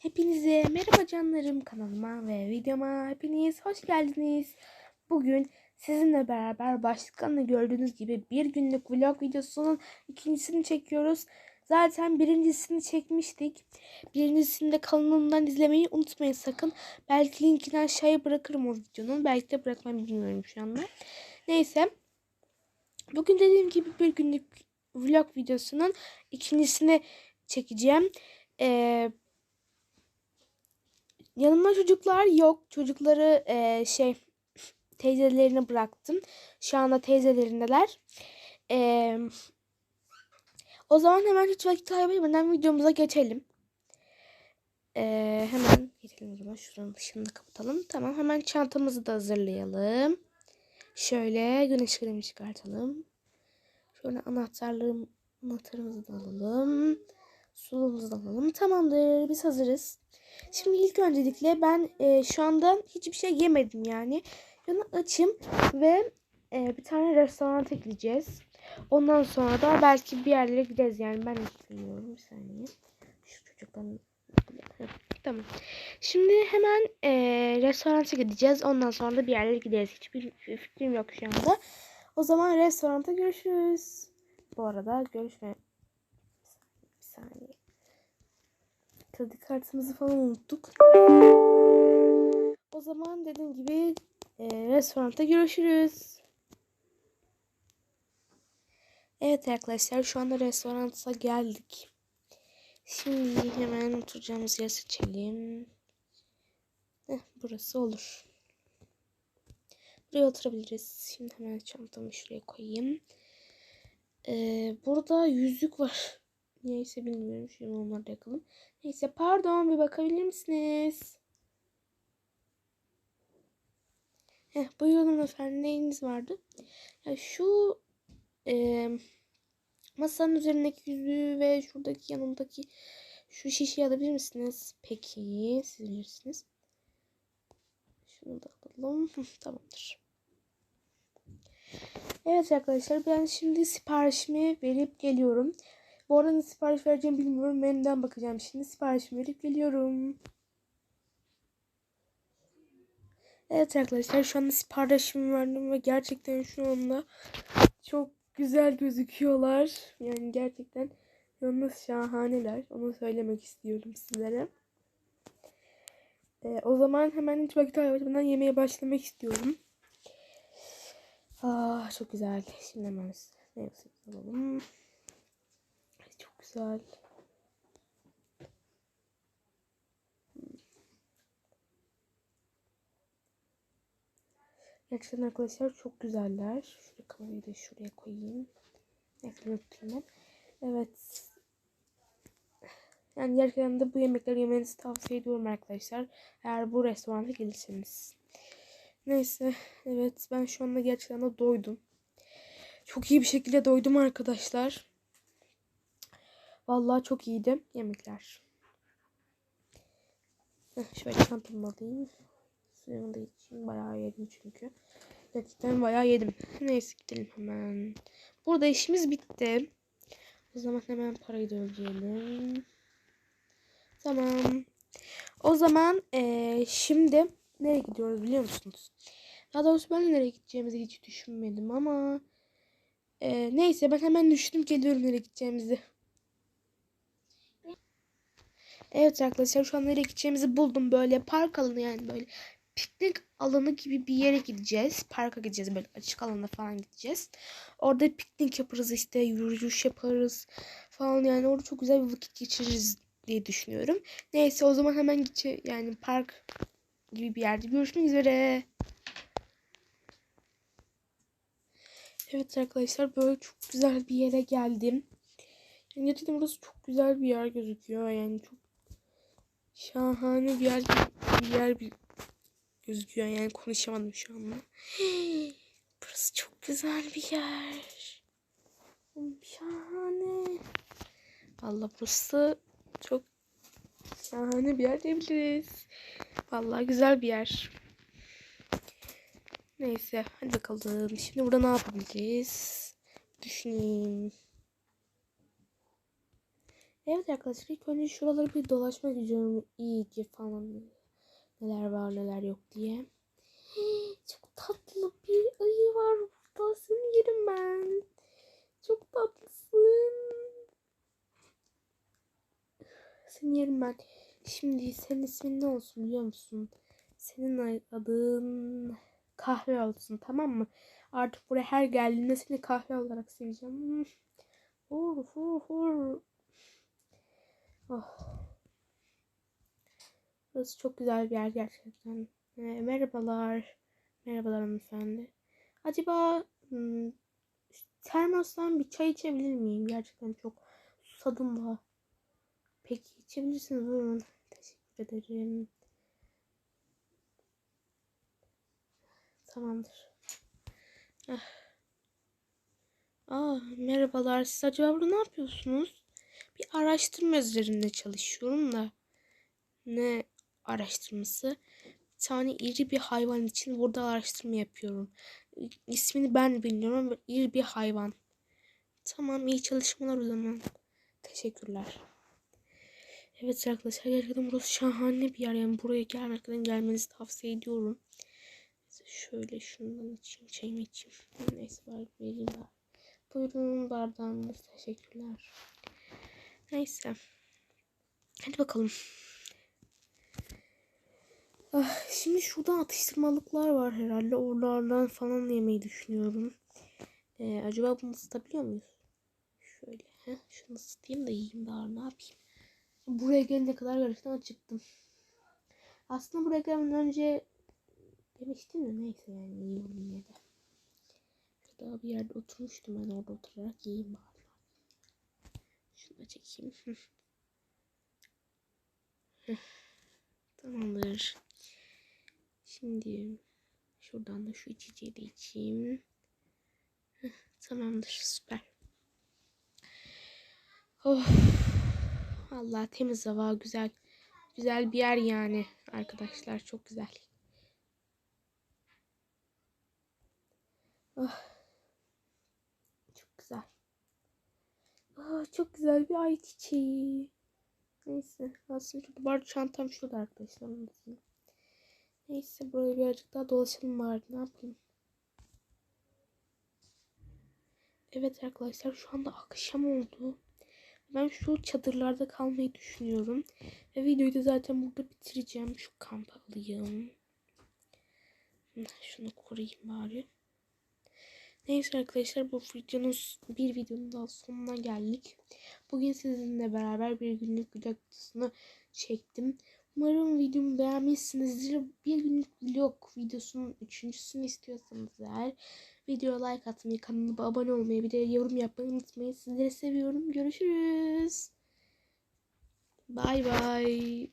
Hepinize merhaba canlarım kanalıma ve videoma hepiniz hoş geldiniz. Bugün sizinle beraber başlıklarını gördüğünüz gibi bir günlük vlog videosunun ikincisini çekiyoruz. Zaten birincisini çekmiştik. Birincisini de kanalımdan izlemeyi unutmayın sakın. Belki linkini aşağıya bırakırım o videonun. Belki de bırakmam bilmiyorum şu anda. Neyse. Bugün dediğim gibi bir günlük vlog videosunun ikincisini çekeceğim. Ee, yanımda çocuklar yok. Çocukları e, şey teyzelerine bıraktım. Şu anda teyzelerindeler. Ee, o zaman hemen hiç vakit kaybetmeden videomuza geçelim. Ee, hemen geçelim o zaman. Şuranın ışığını kapatalım. Tamam hemen çantamızı da hazırlayalım. Şöyle güneş kremi çıkartalım. Şöyle anahtarlığım, anahtarımızı da alalım. Suluğumuzu da alalım. Tamamdır. Biz hazırız. Şimdi ilk öncelikle ben e, şu anda hiçbir şey yemedim yani. Yani açım ve e, bir tane restoranta gideceğiz. Ondan sonra da belki bir yerlere gideriz yani ben hiç bilmiyorum. Bir saniye. Şu çocukların Tamam. Şimdi hemen e, restoranta gideceğiz. Ondan sonra da bir yerlere gideriz. Hiçbir fikrim yok şu anda. O zaman restoranta görüşürüz. Bu arada görüşme. Saniye. Kredi kartımızı falan unuttuk. O zaman dediğim gibi e, restoranda görüşürüz. Evet arkadaşlar şu anda restoranta geldik. Şimdi hemen oturacağımız yeri seçelim. Heh, burası olur. Buraya oturabiliriz. Şimdi hemen çantamı şuraya koyayım. Ee, burada yüzük var. Neyse bilmiyorum. Şunu onları da yakalım. Neyse pardon bir bakabilir misiniz? Heh, buyurun efendim neyiniz vardı? Ya şu e, masanın üzerindeki yüzüğü ve şuradaki yanındaki şu şişeyi alabilir misiniz? Peki siz bilirsiniz. Şunu da alalım. Tamamdır. Evet arkadaşlar ben şimdi siparişimi verip geliyorum. Bu arada ne sipariş vereceğimi bilmiyorum. Menüden bakacağım şimdi. Siparişimi verip geliyorum. Evet arkadaşlar şu anda siparişimi verdim ve gerçekten şu anda çok güzel gözüküyorlar. Yani gerçekten yalnız şahaneler. Onu söylemek istiyorum sizlere. Ee, o zaman hemen hiç vakit kaybetmeden yemeğe başlamak istiyorum. Ah çok güzel. Şimdi hemen meyve alalım. Güzel. Gerçekten arkadaşlar çok güzeller. Şuraya kamerayı da şuraya koyayım. Unuttum ben. Evet. Yani gerçekten de bu yemekleri yemenizi tavsiye ediyorum arkadaşlar. Eğer bu restorana gelirseniz. Neyse. Evet ben şu anda gerçekten de doydum. Çok iyi bir şekilde doydum arkadaşlar. Vallahi çok iyiydi yemekler. Heh, şöyle çantamı alayım. Suyumu da içeyim. Bayağı yedim çünkü. Gerçekten bayağı yedim. Neyse gidelim hemen. Burada işimiz bitti. O zaman hemen parayı da ödeyelim. Tamam. O zaman eee, şimdi nereye gidiyoruz biliyor musunuz? Daha doğrusu ben de nereye gideceğimizi hiç düşünmedim ama eee, neyse ben hemen düşündüm geliyorum nereye gideceğimizi. Evet arkadaşlar şu an nereye gideceğimizi buldum. Böyle park alanı yani böyle piknik alanı gibi bir yere gideceğiz. Parka gideceğiz böyle açık alana falan gideceğiz. Orada piknik yaparız işte yürüyüş yaparız falan yani orada çok güzel bir vakit geçiririz diye düşünüyorum. Neyse o zaman hemen gideceğiz yani park gibi bir yerde görüşmek üzere. Evet arkadaşlar böyle çok güzel bir yere geldim. Yani gerçekten burası çok güzel bir yer gözüküyor. Yani çok şahane bir yer bir yer bir gözüküyor. Yani konuşamadım şu anda. Burası çok güzel bir yer. Şahane. Vallahi burası çok şahane bir yer diyebiliriz. Vallahi güzel bir yer. Neyse hadi bakalım. Şimdi burada ne yapabiliriz? Düşüneyim. Evet arkadaşlar ilk önce şuraları bir dolaşmak istiyorum iyice falan. Neler var neler yok diye. Çok tatlı bir ayı var burada. Seni yerim ben. Çok tatlısın. Seni yerim ben. Şimdi senin ismin ne olsun biliyor musun? Senin adın kahve olsun tamam mı? Artık buraya her geldiğinde seni kahve olarak seveceğim. Hur hur hur. Burası çok güzel bir yer gerçekten. Ee, merhabalar. Merhabalar hanımefendi. Acaba hmm, termostan bir çay içebilir miyim? Gerçekten çok susadım da. Peki içebilirsiniz buyurun. Teşekkür ederim. Tamamdır. Ah. Aa, merhabalar. Siz acaba burada ne yapıyorsunuz? Bir araştırma üzerinde çalışıyorum da. Ne araştırması? Bir tane iri bir hayvan için burada araştırma yapıyorum. İsmini ben bilmiyorum ama iri bir hayvan. Tamam iyi çalışmalar o zaman. Teşekkürler. Evet arkadaşlar gerçekten burası şahane bir yer. Yani buraya gelmekten gelmenizi tavsiye ediyorum. Şöyle şundan içeyim, çayımı içeyim. Neyse bari vereyim bari. Buyurun bardağınız. Teşekkürler. Neyse. Hadi bakalım. Ah, şimdi şurada atıştırmalıklar var herhalde. Oralardan falan yemeyi düşünüyorum. Ee, acaba bunu ısıtabiliyor muyuz? Şöyle. Heh, şunu ısıtayım da yiyeyim bari ne yapayım. Buraya gelene kadar gerçekten acıktım. Aslında buraya gelmeden önce demiştim de neyse yani yiyorum yine de. Şurada bir yerde oturmuştum ben orada oturarak yiyeyim bari. Şunu da çekeyim. Tamamdır. Şimdi şuradan da şu içeceği de içeyim. Tamamdır süper. Oh. Allah temiz hava güzel. Güzel bir yer yani arkadaşlar çok güzel. Oh. Çok güzel. Oh, çok güzel bir ay çiçeği. Neyse aslında şurada bar çantam şurada arkadaşlar. Onu. Neyse buraya birazcık daha dolaşalım bari ne yapayım. Evet arkadaşlar şu anda akşam oldu. Ben şu çadırlarda kalmayı düşünüyorum. Ve videoyu da zaten burada bitireceğim. Şu kamp alayım. Şunu koruyayım bari. Neyse arkadaşlar bu videonun bir videonun daha sonuna geldik. Bugün sizinle beraber bir günlük vlog çektim. Umarım videomu beğenmişsinizdir. Bir günlük vlog videosunun üçüncüsünü istiyorsanız eğer videoya like atmayı, kanalıma abone olmayı, bir de yorum yapmayı unutmayın. Sizleri seviyorum. Görüşürüz. Bay bay.